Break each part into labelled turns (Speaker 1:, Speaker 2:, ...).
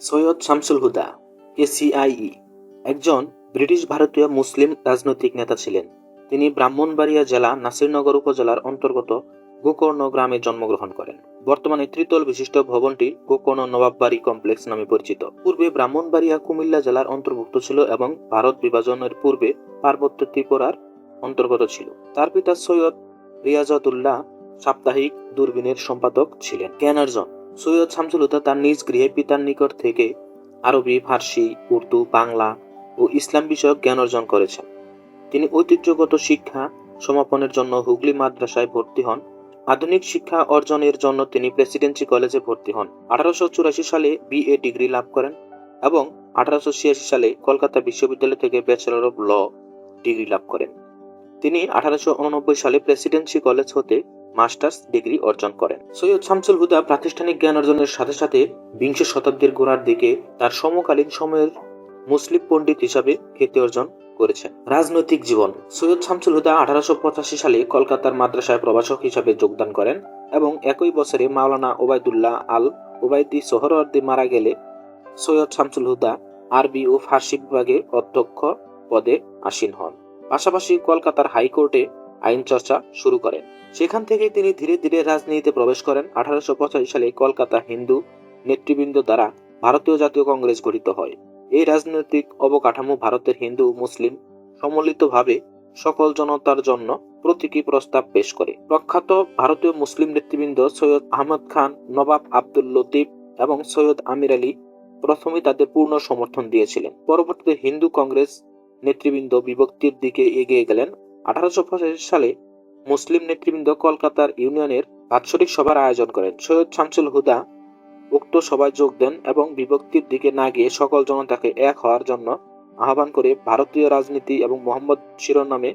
Speaker 1: সৈয়দ শামসুল হুদা কেসিআইই একজন ব্রিটিশ ভারতীয় মুসলিম রাজনৈতিক নেতা ছিলেন। তিনি ব্রাহ্মণবাড়িয়া জেলা নাসিরনগর উপজেলার অন্তর্গত গোকর্ণ গ্রামে জন্মগ্রহণ করেন। বর্তমানে ত্রিতল বিশিষ্ট ভবনটি গোকর্ণ নবাববাড়ি কমপ্লেক্স নামে পরিচিত। পূর্বে ব্রাহ্মণবাড়িয়া কুমিল্লা জেলার অন্তর্ভুক্ত ছিল এবং ভারত বিভাজনের পূর্বে পার্বত্য ত্রিপুরার অন্তর্গত ছিল। তার পিতা সৈয়দ রিয়াজতুল্লাহ সাপ্তাহিক দূরবীনের সম্পাদক ছিলেন। জ্ঞানার্জন সৈয়দ শামসুল হুদা তার নিজ গৃহে পিতার নিকট থেকে আরবি, ফার্সি, উর্দু, বাংলা ও ইসলাম বিষয়ক জ্ঞান অর্জন করেছেন। তিনি ঐতিহ্যগত শিক্ষা সমাপনের জন্য হুগলি মাদ্রাসায় ভর্তি হন। আধুনিক শিক্ষা অর্জনের জন্য তিনি প্রেসিডেন্সি কলেজে ভর্তি হন। আঠারোশো চুরাশি সালে বিএ ডিগ্রি লাভ করেন এবং আঠারোশো ছিয়াশি সালে কলকাতা বিশ্ববিদ্যালয় থেকে ব্যাচেলর অব ল ডিগ্রি লাভ করেন। তিনি আঠারোশো উননব্বই সালে প্রেসিডেন্সি কলেজ হতে মাস্টার্স ডিগ্রি অর্জন করেন। সৈয়দ শামসুল হুদা প্রাতিষ্ঠানিক জ্ঞান অর্জনের সাথে সাথে বিংশ শতাব্দীর গোড়ার দিকে তার সমকালীন সময়ের মুসলিম পণ্ডিত হিসাবে খ্যাতি অর্জন করেছেন। রাজনৈতিক জীবন। সৈয়দ শামসুল হুদা আঠারোশো পঁচাশি সালে কলকাতার মাদ্রাসায় প্রভাষক হিসাবে যোগদান করেন এবং একই বছরে মাওলানা ওবায়দুল্লাহ আল ওবায়দি সোহরওয়ার্দী মারা গেলে সৈয়দ শামসুল হুদা আরবি ও ফার্সি বিভাগে অধ্যক্ষ পদে আসীন হন। পাশাপাশি কলকাতার হাইকোর্টে আইন চর্চা শুরু করেন। সেখান থেকে তিনি ধীরে ধীরে রাজনীতিতে প্রবেশ করেন। আঠারোশো পঁচাশি সালে কলকাতা হিন্দু নেতৃবৃন্দ দ্বারা ভারতীয় জাতীয় কংগ্রেস গঠিত হয়। এই রাজনৈতিক অবকাঠামো ভারতের হিন্দু, মুসলিম সম্মিলিতভাবে সকল জনতার জন্য প্রতীকী প্রস্তাব পেশ করে। প্রখ্যাত ভারতীয় মুসলিম নেতৃবৃন্দ সৈয়দ আহমদ খান, নবাব আব্দুল লতিফ এবং সৈয়দ আমির আলী প্রথমে তাদের পূর্ণ সমর্থন দিয়েছিলেন। পরবর্তীতে হিন্দু কংগ্রেস নেতৃবৃন্দ বিভক্তির দিকে এগিয়ে গেলেন। আঠারোশো সালে মুসলিম নেতৃবৃন্দ কলকাতার ইউনিয়নের বাৎসরিক সভার আয়োজন করেন। সৈয়দ শামসুল হুদা উক্ত সভায় যোগ দেন এবং বিভক্তির দিকে না গিয়ে সকল জনতাকে এক হওয়ার জন্য আহ্বান করে ভারতীয় রাজনীতি এবং মোহাম্মদ শিরোনামে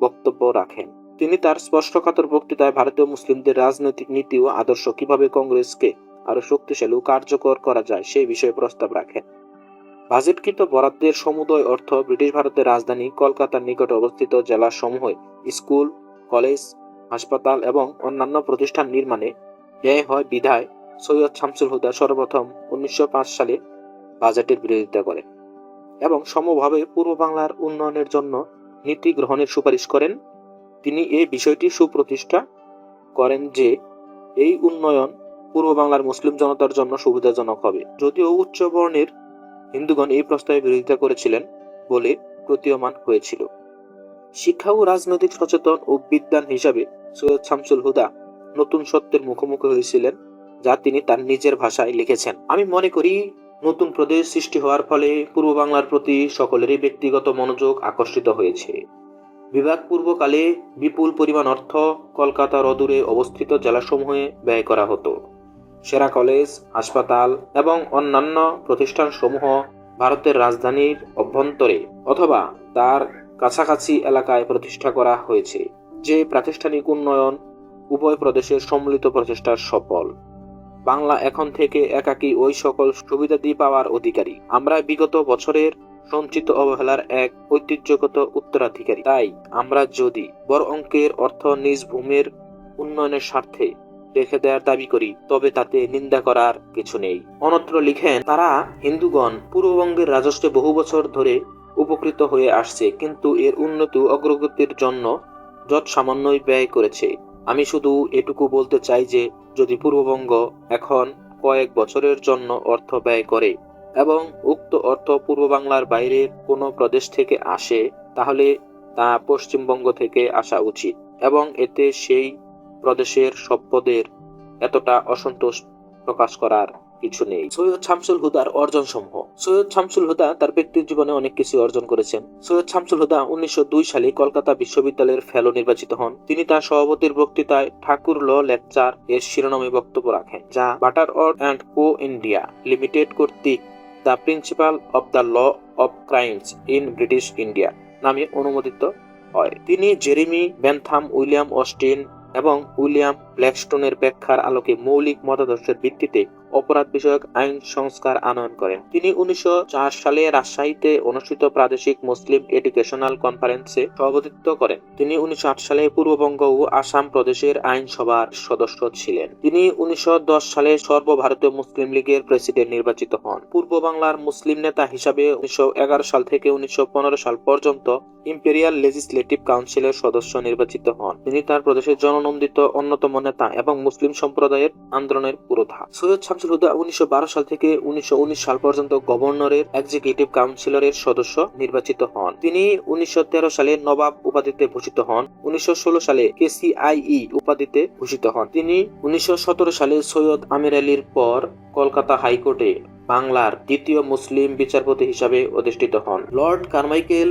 Speaker 1: বক্তব্য রাখেন। তিনি তার স্পষ্টকাতর বক্তৃতায় ভারতীয় মুসলিমদের রাজনৈতিক নীতি ও আদর্শ কীভাবে কংগ্রেসকে আরও শক্তিশালী ও কার্যকর করা যায় সেই বিষয়ে প্রস্তাব রাখেন। বাজেটকৃত বরাদ্দের সমুদয় অর্থ ব্রিটিশ ভারতের রাজধানী কলকাতার নিকটে অবস্থিত জেলা জেলাসমূহে স্কুল, কলেজ, হাসপাতাল এবং অন্যান্য প্রতিষ্ঠান নির্মাণে ব্যয় হয় বিধায় সৈয়দ শামসুল হুদা সর্বপ্রথম উনিশশো পাঁচ সালে বাজেটের বিরোধিতা করেন এবং সমভাবে পূর্ব বাংলার উন্নয়নের জন্য নীতি গ্রহণের সুপারিশ করেন। তিনি এই বিষয়টি সুপ্রতিষ্ঠা করেন যে এই উন্নয়ন পূর্ব বাংলার মুসলিম জনতার জন্য সুবিধাজনক হবে। যদিও উচ্চ বর্ণের হিন্দুগণ এই প্রস্তাবে বিরোধিতা করেছিলেন বলে প্রতীয়মান হয়েছিল। শিক্ষা ও রাজনৈতিক সচেতন ও বিদ্যান হিসাবে সৈয়দ শামসুল হুদা নতুন সত্যের মুখোমুখি হয়েছিলেন যা তিনি তার নিজের ভাষায় লিখেছেন। আমি মনে করি, নতুন প্রদেশ সৃষ্টি হওয়ার ফলে পূর্ব বাংলার প্রতি সকলেরই ব্যক্তিগত মনোযোগ আকর্ষিত হয়েছে। বিভাগ পূর্বকালে বিপুল পরিমাণ অর্থ কলকাতার অদূরে অবস্থিত জেলাসমূহে ব্যয় করা হতো। সেরা কলেজ, হাসপাতাল এবং অন্যান্য প্রতিষ্ঠানসমূহ ভারতের রাজধানীর অভ্যন্তরে অথবা তার কাছাকাছি এলাকায় প্রতিষ্ঠা করা হয়েছে, যে প্রাতিষ্ঠানিক উন্নয়ন উভয় প্রদেশের সম্মিলিত প্রচেষ্টার সফল। বাংলা এখন থেকে একাকী ওই সকল সুবিধাদি পাওয়ার অধিকারী। আমরা বিগত বছরের সঞ্চিত অবহেলার এক ঐতিহ্যগত উত্তরাধিকারী। তাই আমরা যদি বড় অঙ্কের অর্থ নিজ ভূমির উন্নয়নের স্বার্থে রেখে দেওয়ার দাবি করি, তবে তাতে নিন্দা করার কিছু নেই। অনত্র লিখেন, তারা হিন্দুগণ পূর্ববঙ্গের রাজস্বে বহু বছর ধরে উপকৃত হয়ে আসছে, কিন্তু এর উন্নতি অগ্রগতির জন্য যত সামান্যই ব্যয় করেছে। আমি শুধু এটুকু বলতে চাই যে, যদি পূর্ববঙ্গ এখন কয়েক বছরের জন্য অর্থ ব্যয় করে এবং উক্ত অর্থ পূর্ব বাংলার বাইরের কোনো প্রদেশ থেকে আসে, তাহলে তা পশ্চিমবঙ্গ থেকে আসা উচিত এবং এতে সেই প্রদেশের সভ্যদের এতটা অসন্তোষ প্রকাশ করার কিছু নেই। সৈয়দ শামসুল হুদার অর্জন সমূহ সৈয়দ শামসুল হুদা তার ব্যক্তির জীবনে অনেক কিছু অর্জন করেছেন। সৈয়দ শামসুল হুদা উনিশশো দুই সালে কলকাতা বিশ্ববিদ্যালয়ের ফেলো নির্বাচিত হন। তিনি তার সভাপতির বক্তৃতায় ঠাকুর ল লেকচার এর শিরোনামে বক্তব্য রাখেন, যা Butterworth and co India limited কর্তৃক the principal of the law of crimes in British India নামে অনুমোদিত হয়। তিনি জেরিমি বেনথাম উইলিয়াম অস্টিন এবং উইলিয়াম ব্ল্যাকস্টোনের ব্যাখ্যার আলোকে মৌলিক মতাদর্শের ভিত্তিতে অপরাধ বিষয়ক আইন সংস্কার আনয়ন করেন। তিনি উনিশশো চার সালে রাজশাহীতে অনুষ্ঠিত প্রাদেশিক মুসলিম এডুকেশনাল কনফারেন্সে সভাপতিত্ব করেন। তিনি উনিশশো সালে পূর্ববঙ্গ ও আসাম প্রদেশের আইনসভার সদস্য ছিলেন। তিনি উনিশশো সালে সর্বভারতীয় মুসলিম লীগের প্রেসিডেন্ট নির্বাচিত হন। পূর্ব বাংলার মুসলিম নেতা হিসাবে উনিশশো এগারো সাল থেকে উনিশশো পনেরো সাল পর্যন্ত ইম্পেরিয়াল লেজিসলেটিভ কাউন্সিলের সদস্য নির্বাচিত হন। তিনি তার প্রদেশের জননন্দিত অন্যতম নেতা এবং মুসলিম সম্প্রদায়ের আন্দোলনের পুরোধা। সৈয়দ শামসুল হুদা উনিশশো সাল থেকে উনিশশো উনিশ সাল পর্যন্ত গভর্নরের এক্সিকিউটিভ কাউন্সিলরের সদস্য নির্বাচিত হন। তিনি উনিশশো তেরো সালে নবাব উপাধিতে ভূষিত হন। উনিশশো ষোলো সালে কেসিআইই উপাধিতে ভূষিত হন। তিনি উনিশশো সতেরো সালে সৈয়দ আমির আলীর পর কলকাতা হাইকোর্টে বাংলার দ্বিতীয় মুসলিম বিচারপতি হিসাবে অধিষ্ঠিত হন। লর্ড কারমাইকেল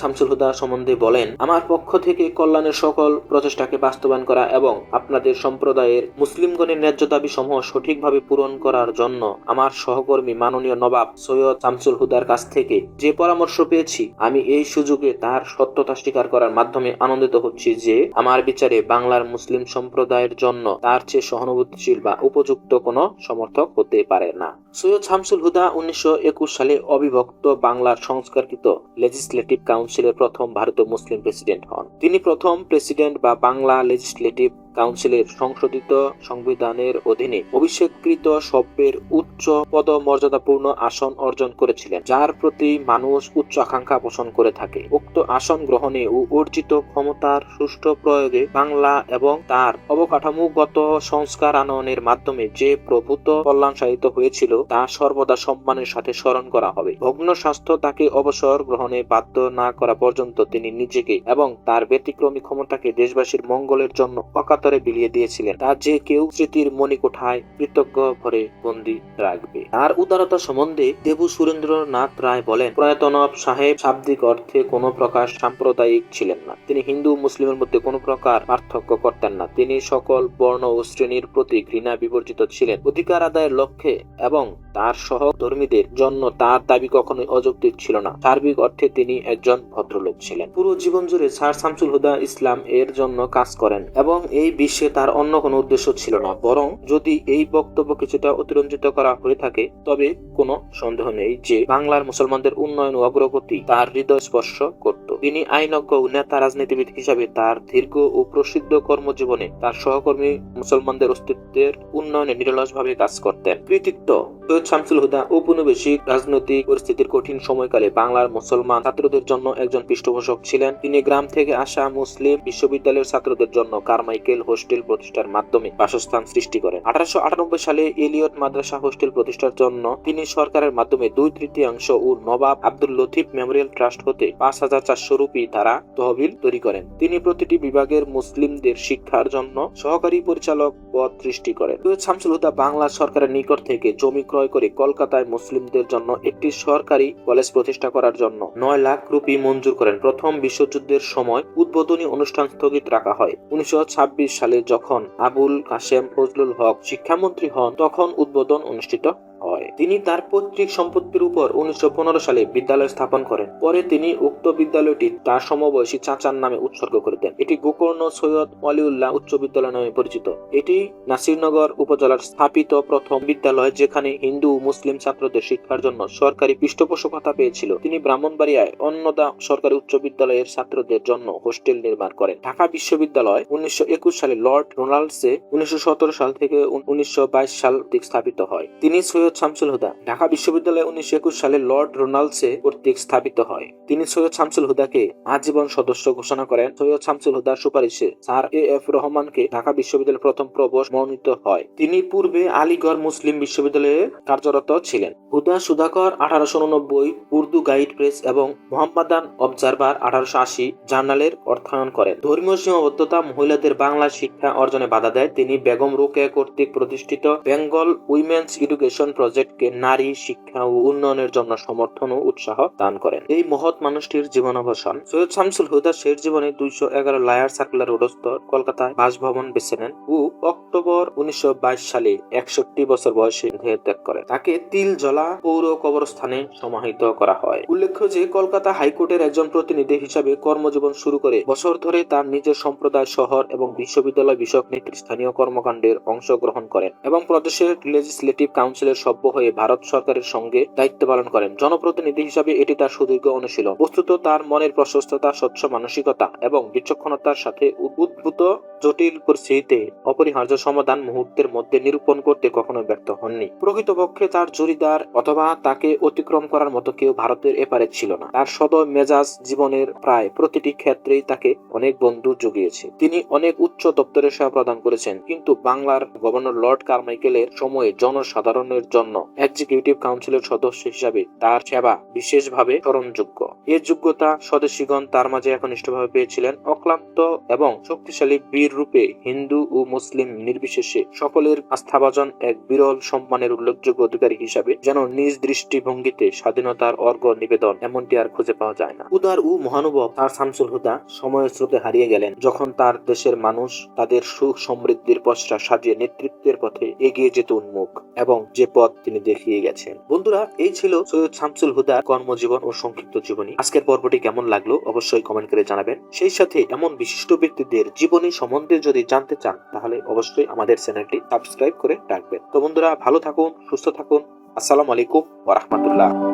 Speaker 1: শামসুল হুদা সম্বন্ধে বলেন, আমার পক্ষ থেকে কল্যাণের সকল প্রচেষ্টাকে বাস্তবায়ন করা এবং আপনাদের সম্প্রদায়ের মুসলিমগণের ন্যায্য দাবি সমূহ সঠিকভাবে পূরণ করার জন্য আমার সহকর্মী মাননীয় নবাব সৈয়দ শামসুল হুদার কাছ থেকে যে পরামর্শ পেয়েছি, আমি এই সুযোগে তার সত্যতা স্বীকার করার মাধ্যমে আনন্দিত হচ্ছি যে আমার বিচারে বাংলার মুসলিম সম্প্রদায়ের জন্য তার চেয়ে সহানুভূতিশীল বা উপযুক্ত কোনো সমর্থক হতে পারে না। সৈয়দ শামসুল হুদা উনিশশো একুশ সালে অবিভক্ত বাংলার সংস্কারকৃত লেজিসলেটিভ কাউন্সিলের প্রথম ভারতীয় মুসলিম প্রেসিডেন্ট হন। তিনি প্রথম প্রেসিডেন্ট বা বাংলা লেজিসলেটিভ কাউন্সিলের সংশোধিত সংবিধানের অধীনে অভিষেককৃত সভ্যের উচ্চ পদ মর্যাদাপূর্ণ আসন অর্জন করেছিলেন, যার প্রতি মানুষ উচ্চ আকাঙ্ক্ষা পোষণ করে থাকে। উক্ত আসন গ্রহণে ও অর্জিত ক্ষমতার সুষ্ঠু প্রয়োগে বাংলা এবং তার অবকাঠামোগত সংস্কার আনয়নের মাধ্যমে যে প্রভূত কল্যাণ সাধিত হয়েছিল, তা সর্বদা সম্মানের সাথে স্মরণ করা হবে। ভগ্ন স্বাস্থ্য তাকে অবসর গ্রহণে বাধ্য না করা পর্যন্ত তিনি নিজেকে এবং তার ব্যতিক্রমী ক্ষমতাকে দেশবাসীর মঙ্গলের জন্য অকাতরে বিলিয়ে দিয়েছিলেন। তা যে কেউ স্মৃতির মণিকোঠায় কৃতজ্ঞ ভরে বন্দি রাখবে। তার উদারতা সম্বন্ধে দেবু সুরেন্দ্রনাথ রায় বলেন প্রয়াতনব সাহেব শাব্দিক অর্থে কোনো প্রকার সাম্প্রদায়িক ছিলেন না। তিনি হিন্দু, মুসলিমের মধ্যে কোনো প্রকার পার্থক্য করতেন না। তিনি সকল বর্ণ ও শ্রেণির প্রতি ঘৃণা বিবর্জিত ছিলেন। অধিকার আদায়ের লক্ষ্যে এবং তার সহধর্মীদের জন্য তার দাবি কখনোই অযৌক্তিক ছিল না। সার্বিক অর্থে তিনি একজন ভদ্রলোক ছিলেন। পুরো জীবন জুড়ে স্যার শামসুল হুদা ইসলাম এর জন্য কাজ করেন এবং এই বিশ্বে তার অন্য কোনো উদ্দেশ্য ছিল না, বরং যদি এই বক্তব্য কিছুটা অতিরঞ্জিত করা হয়ে থাকে, তবে কোনো সন্দেহ নেই যে বাংলার মুসলমানদের উন্নয়ন ও অগ্রগতি তার হৃদয় স্পর্শ করত। তিনি আইনজ্ঞ নেতা রাজনীতিবিদ হিসাবে তার দীর্ঘ ও প্রসিদ্ধ কর্মজীবনে তার সহকর্মী মুসলমানদের অস্তিত্বের উন্নয়নে নিরলসভাবে কাজ করতেন। কৃতিত্ব সৈয়দ শামসুল হুদা ঔপনিবেশিক রাজনৈতিক পরিস্থিতির কঠিন সময়কালে বাংলার মুসলমান ছাত্রদের জন্য একজন পৃষ্ঠপোষক ছিলেন। তিনি গ্রাম থেকে আসা মুসলিম বিশ্ববিদ্যালয়ের ছাত্রদের জন্য কারমাইকেল হোস্টেল প্রতিষ্ঠার মাধ্যমে বাসস্থান সৃষ্টি করেন। আঠারোশো সালে এলিয়ট মাদ্রাসা হোস্টেল প্রতিষ্ঠার জন্য তিনি সরকারের মাধ্যমে দুই তৃতীয়াংশ ও নবাব আব্দুল লতিফ মেমোরিয়াল ট্রাস্ট হতে পাঁচ হাজার চারশো রুপি ধারা তহবিল তৈরি করেন। তিনি প্রতিটি বিভাগের মুসলিমদের শিক্ষার জন্য সহকারী পরিচালক পদ সৃষ্টি করেন। সৈয়দ শামসুল হুদা বাংলা সরকারের নিকট থেকে জমি ক্রয় করে কলকাতায় মুসলিমদের জন্য একটি সরকারি কলেজ প্রতিষ্ঠা করার জন্য নয় লাখ রুপি মঞ্জুর করেন। প্রথম বিশ্বযুদ্ধের সময় উদ্বোধনী অনুষ্ঠান স্থগিত রাখা হয়। উনিশশো ছাব্বিশ সালে যখন আবুল কাশেম ফজলুল হক শিক্ষামন্ত্রী হন, তখন উদ্বোধন অনুষ্ঠিত হয়। তিনি তার পৈতৃক সম্পত্তির উপর উনিশশো পনেরো সালে বিদ্যালয় স্থাপন করেন। পরে তিনি উক্ত বিদ্যালয়টি তার সমবয়সী চাচার নামে উৎসর্গ করে দেন। এটি গোকর্ণ সৈয়দ অলিউল্লাহ উচ্চ বিদ্যালয় নামে পরিচিত। এটি নাসিরনগর উপজেলার স্থাপিত প্রথম বিদ্যালয় যেখানে হিন্দু মুসলিম ছাত্রদের শিক্ষার জন্য সরকারি পৃষ্ঠপোষকতা পেয়েছিল। তিনি ব্রাহ্মণবাড়িয়ায় অন্নদা সরকারি উচ্চ বিদ্যালয়ের ছাত্রদের জন্য হোস্টেল নির্মাণ করেন। ঢাকা বিশ্ববিদ্যালয় উনিশশো একুশ সালে লর্ড রোনাল্ডসে উনিশশো সতেরো সাল থেকে উনিশশো বাইশ সাল স্থাপিত হয়। তিনি সৈয়দ শামসুল হুদা। ঢাকা বিশ্ববিদ্যালয় উনিশশো একুশ সালে লর্ড রোনাল্ডসে কর্তৃক স্থাপিত হয়। তিনি সৈয়দ শামসুল হুদাকে আজীবন সদস্য ঘোষণা করেন। সৈয়দ শামসুল হুদার সুপারিশে স্যার এ এফ রহমানকে ঢাকা বিশ্ববিদ্যালয়ের প্রথম প্রবোস মনোনীত হয়। তিনি পূর্বে আলিগড় মুসলিম বিশ্ববিদ্যালয়ে কার্যরত ছিলেন। হুদা সুধাকর আঠারোশো উননব্বই, উর্দু গাইড প্রেস এবং মোহাম্মদান অবজারভার আঠারোশো আশি জার্নালের অর্থায়ন করেন। ধর্মীয় সীমাবদ্ধতা মহিলাদের বাংলা শিক্ষা অর্জনে বাধা দেয়। তিনি বেগম রোকেয়া কর্তৃক প্রতিষ্ঠিত বেঙ্গল উইমেন্স এডুকেশন প্রজেক্টকে নারী শিক্ষা ও উন্নয়নের জন্য সমর্থন ও উৎসাহ দান করেন। এই মহৎ মানুষটির জীবনাবসান। সৈয়দ শামসুল হুদা শেষ জীবনে দুইশো এগারো লায়ার সার্কুলার রোডস্থ কলকাতায় বাসভবন বেছে নেন ও অক্টোবর উনিশশো সালে একষট্টি বছর বয়সে দেহ ত্যাগ করেন। তাকে তিলজলা পৌর কবরস্থানে সমাহিত করা হয়। উল্লেখ্য যে, কলকাতা হাইকোর্টের একজন প্রতিনিধি হিসাবে কর্মজীবন শুরু করে বছর ধরে তার নিজের সম্প্রদায়, শহর এবং বিশ্ববিদ্যালয় বিষয়ক নেতৃস্থানীয় কর্মকাণ্ডের অংশগ্রহণ করেন এবং প্রদেশের লেজিসলেটিভ কাউন্সিলের সভ্য হয়ে ভারত সরকারের সঙ্গে দায়িত্ব পালন করেন। জনপ্রতিনিধি হিসাবে এটি তার সুদীর্ঘ অনুশীলন। বস্তুত তার মনের প্রশস্ততা, স্বচ্ছ মানসিকতা এবং বিচক্ষণতার সাথে উদ্ভূত জটিল পরিস্থিতিতে অপরিহার্য সমাধান মুহূর্তের মধ্যে নিরূপণ করতে কখনো ব্যর্থ হননি। প্রকৃতপক্ষে তার জরিদার অথবা তাকে অতিক্রম করার মতো কেউ ভারতের এপারে ছিল না। তার সদ মেজাজ জীবনের প্রায় প্রতিটি ক্ষেত্রেই তাকে অনেক বন্ধু জুগিয়েছে। তিনি অনেক উচ্চ দপ্তরে সেবা প্রদান করেছেন, কিন্তু বাংলার গভর্নর লর্ড কারমাইকেলের সময়ে জনসাধারণের জন্য এক্সিকিউটিভ কাউন্সিলের সদস্য হিসাবে তার সেবা বিশেষভাবে স্মরণযোগ্য। এর যোগ্যতা স্বদেশীগণ তার মাঝে একনিষ্ঠভাবে পেয়েছিলেন। অক্লান্ত এবং শক্তিশালী বীর রূপে হিন্দু ও মুসলিম নির্বিশেষে সকলের আস্থাভাজন এক বিরল সম্মানের উল্লেখযোগ্য অধিকারী হিসাবে যেন নিজ দৃষ্টিভঙ্গিতে স্বাধীনতার অর্ঘ নিবেদন এমনটি আর খুঁজে পাওয়া যায় না। উদার ও মহানুভব তার শামসুল হুদা সময়ের স্রোতে হারিয়ে গেলেন। যখন তার দেশের মানুষ তাদের সুখ সমৃদ্ধির পশ্চা সাজিয়ে নেতৃত্বের পথে এগিয়ে যেতে উন্মুখ এবং যে পথ তিনি দেখিয়ে গেছেন। বন্ধুরা, এই ছিল সৈয়দ শামসুল হুদা কর্মজীবন ও সংক্ষিপ্ত জীবনী। আজকের পর্বটি কেমন লাগল অবশ্যই কমেন্ট করে জানাবেন। সেই সাথে এমন বিশিষ্ট ব্যক্তিদের জীবনী সম্বন্ধে যদি জানতে চান, তাহলে অবশ্যই আমাদের চ্যানেলটি সাবস্ক্রাইব করে রাখবেন। তো বন্ধুরা, ভালো থাকুন, সুস্থ থাকুন। আসসালামু আলাইকুম ওয়া রাহমাতুল্লাহ।